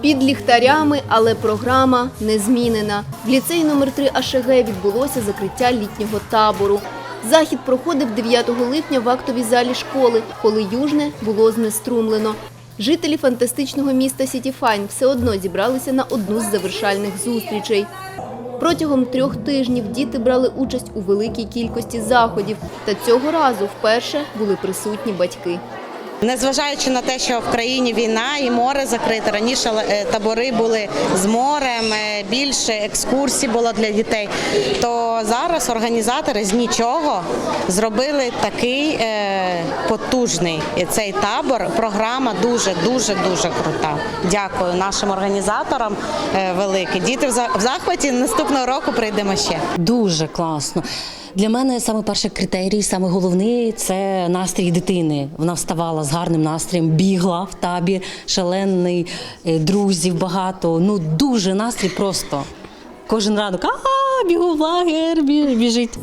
Під ліхтарями, але програма не змінена. В ліцеї номер 3 АШГ відбулося закриття літнього табору. Захід проходив 9 липня в актовій залі школи, коли Южне було знеструмлено. Жителі фантастичного міста Сітіфайн все одно зібралися на одну з завершальних зустрічей. Протягом трьох тижнів діти брали участь у великій кількості заходів, та цього разу вперше були присутні батьки. Незважаючи на те, що в країні війна і море закрите, раніше е, табори були з морем, е, більше екскурсій було для дітей. То зараз організатори з нічого зробили такий е, потужний цей табор. Програма дуже дуже дуже крута. Дякую нашим організаторам велике. Діти в захваті. Наступного року прийдемо ще. Дуже класно. Для мене саме перший критерій, саме головний це настрій дитини. Вона вставала з гарним настроєм, бігла в табір, шалений, е, друзів багато. Ну дуже настрій просто. Кожен ранок а бігу в лагер, біжить.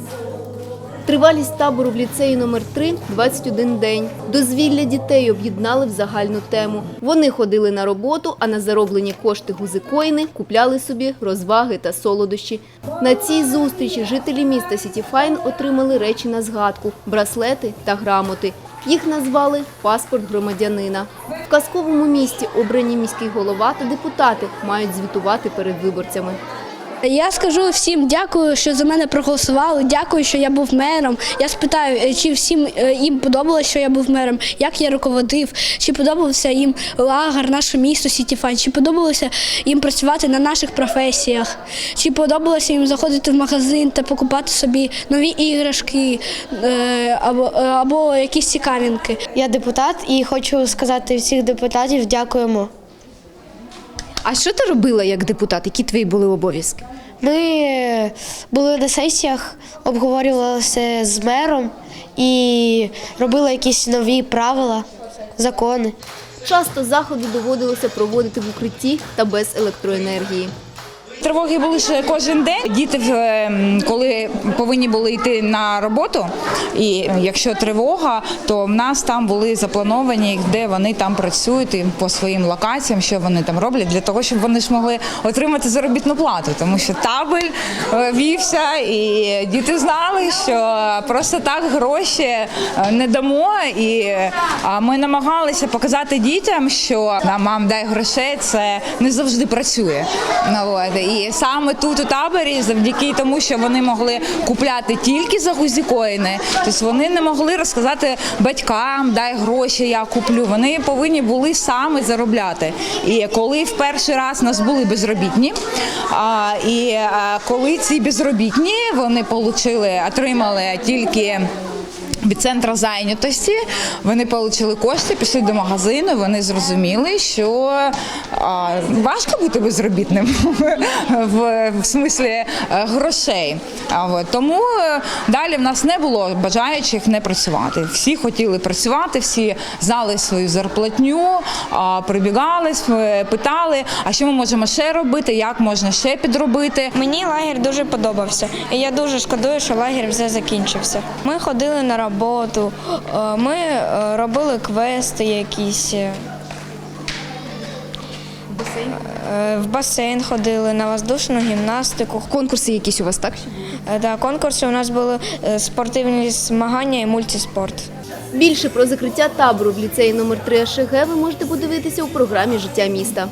Тривалість табору в ліцеї номер 3 – 21 день. Дозвілля дітей об'єднали в загальну тему. Вони ходили на роботу, а на зароблені кошти гузикоїни купляли собі розваги та солодощі. На цій зустрічі жителі міста Сітіфайн отримали речі на згадку – браслети та грамоти. Їх назвали «Паспорт громадянина». В казковому місті обрані міський голова та депутати мають звітувати перед виборцями. Я скажу всім дякую, що за мене проголосували. Дякую, що я був мером. Я спитаю, е, чи всім е, їм подобалося, що я був мером, як я руководив, чи подобався їм лагер, наше місто Сітіфайн, чи подобалося їм працювати на наших професіях, чи подобалося їм заходити в магазин та покупати собі нові іграшки е, або, або якісь цікавинки. Я депутат і хочу сказати всіх депутатів дякуємо. А що ти робила як депутат? Які твої були обов'язки? Ми були на сесіях, обговорювалися з мером і робили якісь нові правила, закони. Часто заходи доводилося проводити в укритті та без електроенергії. Тривоги були ще кожен день. Діти, е, коли повинні були йти на роботу, і якщо тривога, то в нас там були заплановані, де вони там працюють і по своїм локаціям, що вони там роблять, для того, щоб вони ж могли отримати заробітну плату, тому що табель е, вівся, і діти знали, що просто так гроші е, не дамо. І ми намагалися показати дітям, що «На, мам дай грошей, це не завжди працює. І саме тут у таборі, завдяки тому, що вони могли купляти тільки за гузікоїни, тобто вони не могли розказати батькам, дай гроші, я куплю. Вони повинні були саме заробляти. І коли в перший раз нас були безробітні, а, і коли ці безробітні вони получили, отримали тільки. Від центру зайнятості вони отримали кошти, пішли до магазину. Вони зрозуміли, що а, важко бути безробітним в, в смислі е, грошей. А, тому е, далі в нас не було бажаючих не працювати. Всі хотіли працювати, всі знали свою зарплатню, а, прибігали, сп- питали, а що ми можемо ще робити, як можна ще підробити. Мені лагерь дуже подобався, і я дуже шкодую, що лагерь вже закінчився. Ми ходили на роботу, е, ми е, робили квести якісь. е, В басейн ходили, на воздушну гімнастику. Конкурси якісь у вас так? Да, конкурси у нас були спортивні змагання і мультиспорт. Більше про закриття табору в ліцеї номер 3 АШГ ви можете подивитися у програмі Життя міста.